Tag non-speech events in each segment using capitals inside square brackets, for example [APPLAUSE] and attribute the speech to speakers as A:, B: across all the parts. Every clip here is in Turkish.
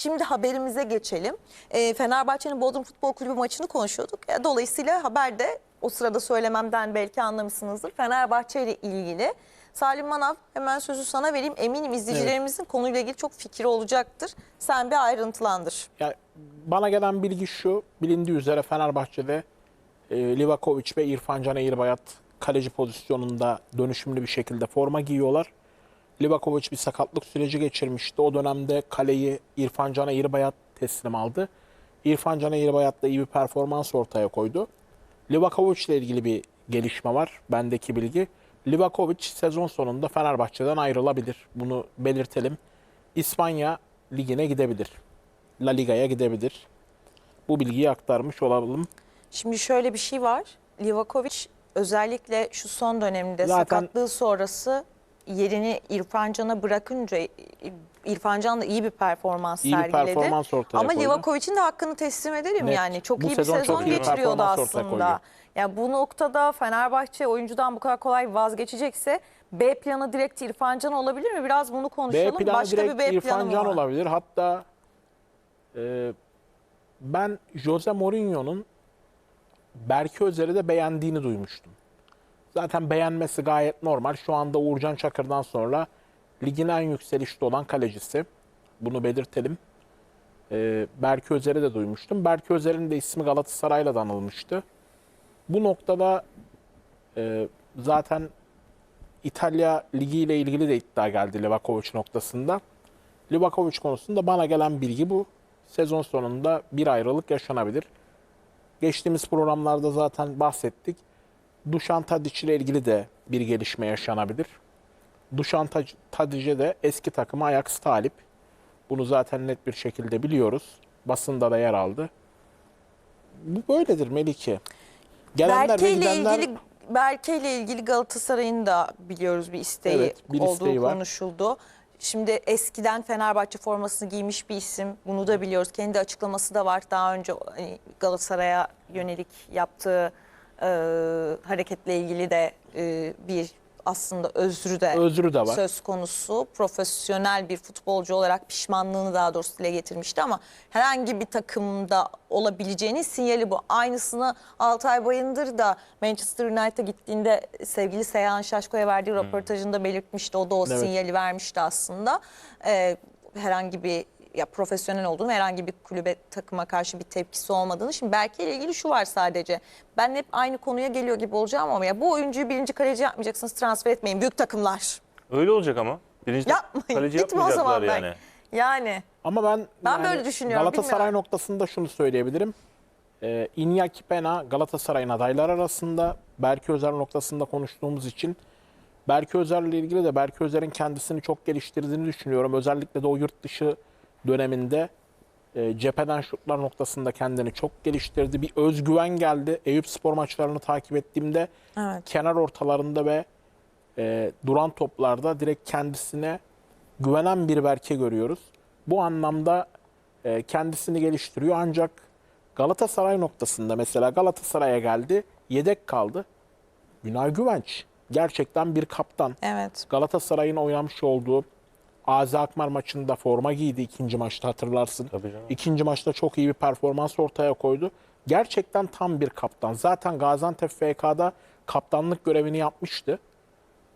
A: Şimdi haberimize geçelim. Ee, Fenerbahçe'nin Bodrum Futbol Kulübü maçını konuşuyorduk. E, Dolayısıyla haberde o sırada söylememden belki anlamışsınızdır. Fenerbahçe ile ilgili. Salim Manav hemen sözü sana vereyim. Eminim izleyicilerimizin konuyla ilgili çok fikri olacaktır. Sen bir ayrıntılandır.
B: Ya, bana gelen bilgi şu, bilindiği üzere Fenerbahçe'de e, Livakovic ve İrfan Can Eğirbayat kaleci pozisyonunda dönüşümlü bir şekilde forma giyiyorlar. Livakovic bir sakatlık süreci geçirmişti. O dönemde kaleyi İrfan Can Eğirbayat teslim aldı. İrfan Can Eğirbayat da iyi bir performans ortaya koydu. Livakovic ile ilgili bir gelişme var. Bendeki bilgi. Livakovic sezon sonunda Fenerbahçe'den ayrılabilir. Bunu belirtelim. İspanya ligine gidebilir. La Liga'ya gidebilir. Bu bilgiyi aktarmış olalım.
A: Şimdi şöyle bir şey var. Livakovic özellikle şu son döneminde
B: Zaten-
A: sakatlığı sonrası yerini İrfan Can'a bırakınca İrfan Can da iyi bir performans
B: İyi bir
A: sergiledi.
B: performans ortaya
A: Ama. Livakovic'in de hakkını teslim edelim
B: Net.
A: yani. Çok
B: Bu
A: iyi bir
B: sezon
A: sezon
B: bir
A: geçiriyordu
B: performans ortaya
A: aslında.
B: koyuyor.
A: Ya bu noktada Fenerbahçe oyuncudan bu kadar kolay vazgeçecekse B planı direkt İrfan Can olabilir mi? Biraz bunu
B: B
A: konuşalım.
B: planı
A: Başka
B: direkt
A: bir B planı
B: İrfan Can olabilir. Hatta e, ben Jose Mourinho'nun Berke Özer'i de beğendiğini duymuştum. Zaten beğenmesi gayet normal. Şu anda Uğurcan Çakır'dan sonra ligin en yükselişte olan kalecisi. Bunu belirtelim. E, Berke Özer'i de duymuştum. Berke Özer'in de ismi Galatasaray'la da anılmıştı. Bu noktada e, zaten İtalya Ligi ile ilgili de iddia geldi Livakovic noktasında. Livakovic konusunda bana gelen bilgi bu. Sezon sonunda bir ayrılık yaşanabilir. Geçtiğimiz programlarda zaten bahsettik. Dušan Tadić ile ilgili de bir gelişme yaşanabilir. Dušan Tad- Tadic'e de eski takımı Ajax talip. Bunu zaten net bir şekilde biliyoruz. Basında da yer aldı. Bu böyledir Melike. Gelenler ve
A: Berke ile
B: gidenler
A: ilgili Berke ile ilgili Galatasaray'ın da biliyoruz bir isteği
B: Evet, bir
A: olduğu
B: isteği var.
A: konuşuldu. Şimdi eskiden Fenerbahçe formasını giymiş bir isim. Bunu da biliyoruz. Kendi açıklaması da var. Daha önce hani, Galatasaray'a yönelik yaptığı e, hareketle ilgili de e, bir aslında özrü de
B: özrü de var.
A: söz konusu. Profesyonel bir futbolcu olarak pişmanlığını daha doğrusu dile getirmişti ama herhangi bir takımda olabileceğinin sinyali bu. Aynısını Altay Bayındır da Manchester United'a gittiğinde sevgili Seyhan Şaşko'ya verdiği röportajında belirtmişti. O da o
B: Evet.
A: sinyali vermişti aslında. Ee, herhangi bir ya profesyonel olduğunu, herhangi bir kulübe takıma karşı bir tepkisi olmadığını. Şimdi Berke ile ilgili şu var sadece. Ben hep aynı konuya geliyor gibi olacağım ama ya bu oyuncuyu birinci kaleci yapmayacaksınız, transfer etmeyin büyük takımlar.
C: Öyle olacak ama. Birinci
A: Yapmayın.
C: kaleci
A: Gitme o
C: yapmayacaklar
A: zaman ben.
C: yani.
A: Yani
B: Ama ben
A: Ben böyle düşünüyorum,
B: Galatasaray
A: bilmiyorum.
B: noktasında şunu söyleyebilirim. Ee, Iñaki Pena Galatasaray'ın adaylar arasında Berke Özer noktasında konuştuğumuz için Berke Özer'le ilgili de Berke Özer'in kendisini çok geliştirdiğini düşünüyorum. Özellikle de o yurt dışı döneminde e, cepheden şutlar noktasında kendini çok geliştirdi. Bir özgüven geldi. Eyüp spor maçlarını takip ettiğimde
A: Evet.
B: kenar ortalarında ve e, duran toplarda direkt kendisine güvenen bir Berke görüyoruz. Bu anlamda e, kendisini geliştiriyor ancak Galatasaray noktasında mesela Galatasaray'a geldi, yedek kaldı. Günay Güvenç gerçekten bir kaptan.
A: evet.
B: Galatasaray'ın oynamış olduğu Azi Akmar maçında forma giydi ikinci maçta hatırlarsın.
C: Tabii canım.
B: İkinci maçta çok iyi bir performans ortaya koydu. Gerçekten tam bir kaptan. Zaten Gaziantep FK'da kaptanlık görevini yapmıştı.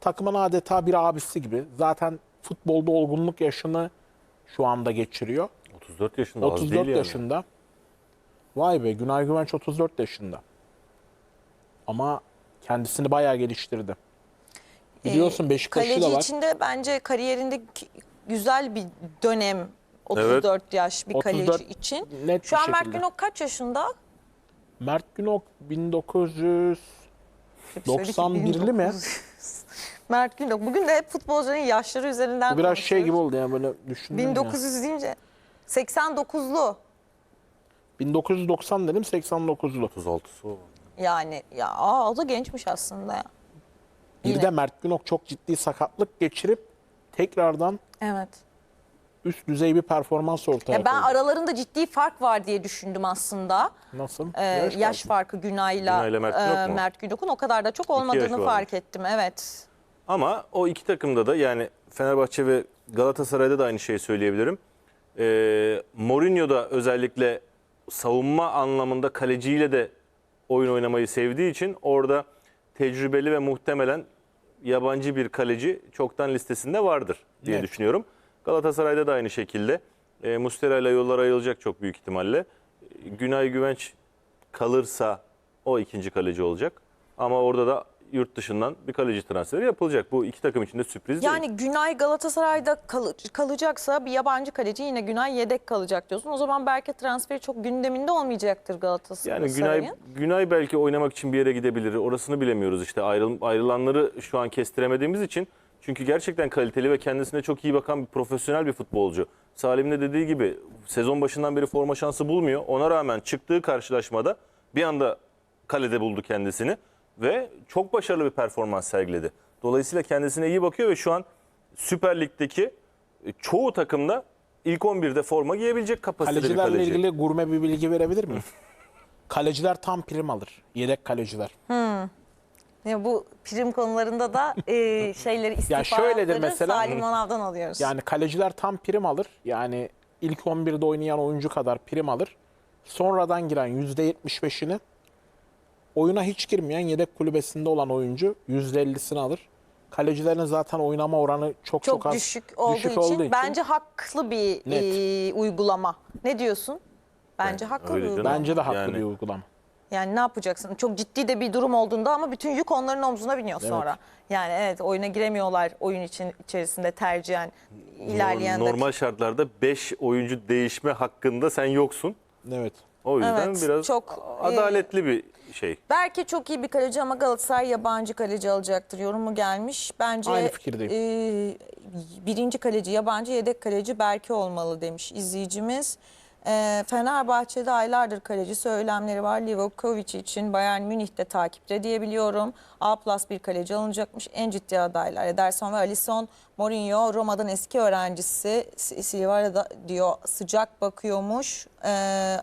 B: Takımın adeta bir abisi gibi. Zaten futbolda olgunluk yaşını şu anda geçiriyor.
C: 34 yaşında az
B: 34
C: değil yani.
B: yaşında. Vay be Günay Güvenç 34 yaşında. Ama kendisini bayağı geliştirdi. Biliyorsun Beşiktaş'ı
A: Kaleci
B: da var.
A: içinde bence kariyerinde güzel bir dönem 34 yaş bir
B: 34
A: kaleci için.
B: net
A: Şu
B: bir
A: an Mert
B: şekilde.
A: Günok kaç yaşında?
B: Mert Günok 1900
A: Hep söyle ki
B: 91'li mi?
A: 1900. [LAUGHS] Mert Günok. Bugün de hep futbolcuların yaşları üzerinden
B: Bu biraz şey gibi
A: konuşuyoruz.
B: oldu ya böyle düşündüm ya.
A: 1900 deyince 89'lu.
B: 1990 dedim 89'lu.
C: 36'sı o.
A: Yani ya aa, o da gençmiş aslında ya.
B: Bir
A: Yine.
B: de Mert Günok çok ciddi sakatlık geçirip tekrardan
A: Evet.
B: üst düzey bir performans ortaya
A: Ya ben
B: koydu.
A: aralarında ciddi fark var diye düşündüm aslında.
B: Nasıl?
A: Ee, yaş, farkı Günay'la,
C: Günay'la Mert
A: e,
C: Günok mu?
A: Mert Günok'un o kadar da çok olmadığını
C: varmış.
A: fark ettim. Evet.
C: Ama o iki takımda da yani Fenerbahçe ve Galatasaray'da da aynı şeyi söyleyebilirim. Ee, Mourinho da özellikle savunma anlamında kaleciyle de oyun oynamayı sevdiği için orada tecrübeli ve muhtemelen yabancı bir kaleci çoktan listesinde vardır diye
B: Evet.
C: düşünüyorum. Galatasaray'da da aynı şekilde. E, Mustera ile yollar ayrılacak çok büyük ihtimalle. E, Günay Güvenç kalırsa o ikinci kaleci olacak. Ama orada da yurt dışından bir kaleci transferi yapılacak. Bu iki takım için de sürpriz değil.
A: Yani Günay Galatasaray'da kal- kalacaksa bir yabancı kaleci yine Günay yedek kalacak diyorsun. O zaman belki transferi çok gündeminde olmayacaktır Galatasaray'ın.
C: Yani Günay Günay belki oynamak için bir yere gidebilir. Orasını bilemiyoruz işte. Ayrıl, ayrılanları şu an kestiremediğimiz için. Çünkü gerçekten kaliteli ve kendisine çok iyi bakan bir profesyonel bir futbolcu. Salim'in de dediği gibi sezon başından beri forma şansı bulmuyor. Ona rağmen çıktığı karşılaşmada bir anda kalede buldu kendisini ve çok başarılı bir performans sergiledi. Dolayısıyla kendisine iyi bakıyor ve şu an Süper Lig'deki e, çoğu takımda ilk 11'de forma giyebilecek kapasitede bir
B: Kalecilerle
C: kaleci.
B: ilgili gurme bir bilgi verebilir miyim? [LAUGHS] Kaleciler tam prim alır. Yedek kaleciler.
A: Ya bu prim konularında da e, [LAUGHS] şeyleri istihbaratları
B: şöyledir mesela.
A: Salim Manav'dan alıyoruz.
B: Yani kaleciler tam prim alır. Yani ilk 11'de oynayan oyuncu kadar prim alır. Sonradan giren %75'ini oyuna hiç girmeyen yedek kulübesinde olan oyuncu %50'sini alır. Kalecilerin zaten oynama oranı çok çok,
A: çok
B: az.
A: düşük olduğu,
B: düşük
A: için,
B: olduğu için
A: bence haklı bir
B: Net.
A: e, uygulama. Ne diyorsun? Bence
C: Ben-
A: haklı bir uygulama.
B: bence de haklı
C: Yani-
B: bir uygulama.
A: Yani ne yapacaksın? Çok ciddi de bir durum olduğunda ama bütün yük onların omzuna biniyor sonra. Yani evet oyuna giremiyorlar oyun için içerisinde tercihen ilerleyen
C: Normal
A: dakika.
C: şartlarda 5 oyuncu değişme hakkında sen yoksun.
B: Evet.
C: O yüzden
A: Evet,
C: biraz
A: çok,
C: adaletli bir şey.
A: Belki çok iyi bir kaleci ama Galatasaray yabancı kaleci alacaktır yorumu gelmiş. Bence
B: Aynı fikirdeyim.
A: e, birinci kaleci yabancı yedek kaleci Berke olmalı demiş izleyicimiz. E, Fenerbahçe'de aylardır kaleci söylemleri var. Livakovic için Bayern Münih'te takipte diyebiliyorum. A plus bir kaleci alınacakmış. En ciddi adaylar Ederson ve Alisson. Mourinho Roma'dan eski öğrencisi Silva'ya da diyor sıcak bakıyormuş. E,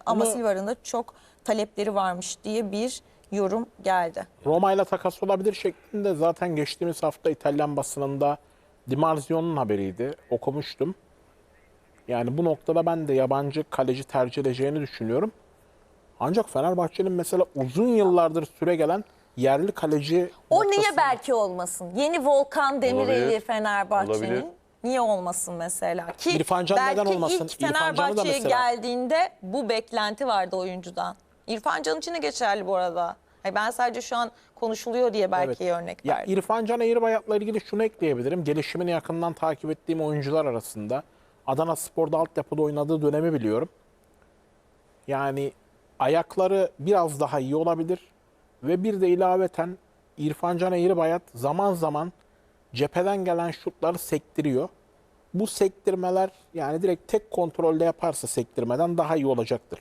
A: ama Silva'nın da çok talepleri varmış diye bir yorum geldi.
B: Roma ile takas olabilir şeklinde zaten geçtiğimiz hafta İtalyan basınında Di Marzio'nun haberiydi. Okumuştum. Yani bu noktada ben de yabancı kaleci tercih edeceğini düşünüyorum. Ancak Fenerbahçe'nin mesela uzun yıllardır süre gelen yerli kaleci
A: O niye
B: noktasında-
A: belki olmasın? Yeni Volkan Demirel'i. Fenerbahçe'nin niye olmasın mesela? Ki
B: İrfan Can
A: belki
B: neden olmasın?
A: ilk Fenerbahçe'ye
B: mesela-
A: geldiğinde bu beklenti vardı oyuncudan. İrfan Can için de geçerli bu arada. Ben sadece şu an konuşuluyor diye belki
B: Evet.
A: örnek
B: Ya
A: verdim.
B: İrfan Can Eğribayat'la ilgili şunu ekleyebilirim. Gelişimini yakından takip ettiğim oyuncular arasında Adana Spor'da altyapıda oynadığı dönemi biliyorum. Yani ayakları biraz daha iyi olabilir. Ve bir de ilaveten İrfan Can Eğribayat zaman zaman cepheden gelen şutları sektiriyor. Bu sektirmeler yani direkt tek kontrolde yaparsa sektirmeden daha iyi olacaktır.